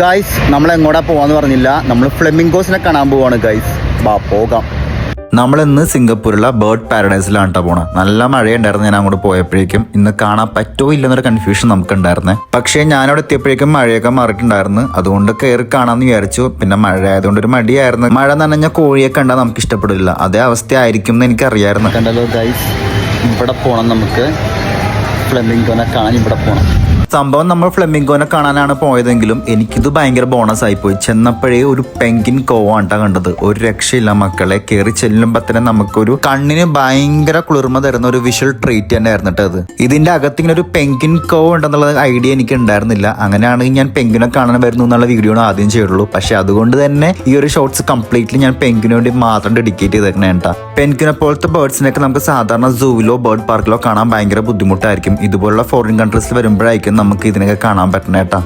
Guys നമ്മൾ എങ്ങോട്ടാ പോവാന്ന് പറഞ്ഞില്ല. നമ്മൾ ഫ്ലെമിംഗോസിനെ കാണാൻ പോവാണ് ഗൈസ് ബാ പോകാം. നമ്മൾ ഇന്ന് സിംഗപ്പൂരിലെ ബേർഡ് പാരഡൈസിലാണ് കേട്ടോ പോണത് നല്ല മഴയുണ്ടായിരുന്നു ഞാൻ അങ്ങോട്ട് പോയപ്പോഴേക്കും. ഇന്ന് കാണാൻ പറ്റുമോ ഇല്ലെന്നൊരു കൺഫ്യൂഷൻ നമുക്ക് ഉണ്ടായിരുന്നേ പക്ഷേ ഞാനവിടെ എത്തിയപ്പോഴേക്കും മഴയൊക്കെ മാറിയിട്ടുണ്ടായിരുന്നു. അതുകൊണ്ട് കയറി കാണാമെന്ന് വിചാരിച്ചു. പിന്നെ മഴ ആയതുകൊണ്ട് ഒരു മടിയായിരുന്നു. മഴ നനഞ്ഞ കോഴിയെ കണ്ടാൽ നമുക്ക് ഇഷ്ടപ്പെടില്ല അതേ അവസ്ഥ ആയിരിക്കും എന്ന് എനിക്കറിയായിരുന്നു. കണ്ടല്ലോ ഗൈസ് ഇവിടെ പോകണം നമുക്ക്. ഫ്ലെമിംഗോനെ കാണാൻ ഇവിടെ പോണം. സംഭവം നമ്മൾ ഫ്ലെമിംഗോനെ കാണാനാണ് പോയതെങ്കിലും എനിക്കിത് ഭയങ്കര ബോണസ് ആയിപ്പോയി ചെന്നപ്പോഴേ ഒരു പെങ്കിൻ കോവാണ്ട കണ്ടത്. ഒരു രക്ഷയില്ല മക്കളെ. കയറി ചെല്ലുമ്പോൾ തന്നെ നമുക്കൊരു കണ്ണിന് ഭയങ്കര കുളിർമ തരുന്ന ഒരു വിഷ്വൽ ട്രീറ്റ് തന്നെ ആയിരുന്നു അത്. ഇതിന്റെ അകത്ത് ഇങ്ങനെ ഒരു പെങ്കിൻ കോവ് ഉണ്ടെന്നുള്ള ഐഡിയ എനിക്ക് ഉണ്ടായിരുന്നില്ല. അങ്ങനെയാണെങ്കിൽ ഞാൻ പെങ്കിനെ കാണാൻ വരുന്നു എന്നുള്ള വീഡിയോ ആദ്യം ചെയ്തുള്ളൂ. പക്ഷെ അതുകൊണ്ട് തന്നെ ഈ ഒരു ഷോർട്സ് കംപ്ലീറ്റ്ലി ഞാൻ പെങ്കിന് വേണ്ടി മാത്രം ഡെഡിക്കേറ്റ് ചെയ്തേക്കണേ കേട്ടാ പെൻകിനെ പോലത്തെ ബേർഡ്സിനൊക്കെ നമുക്ക് സാധാരണ സൂവിലോ ബേർഡ് പാർക്കിലോ കാണാൻ ഭയങ്കര ബുദ്ധിമുട്ടായിരിക്കും. ഇതുപോലുള്ള ഫോറിൻ കൺട്രീസിൽ വരുമ്പോഴായിരിക്കും നമുക്ക് ഇതിനൊക്കെ കാണാൻ പറ്റണേട്ടാ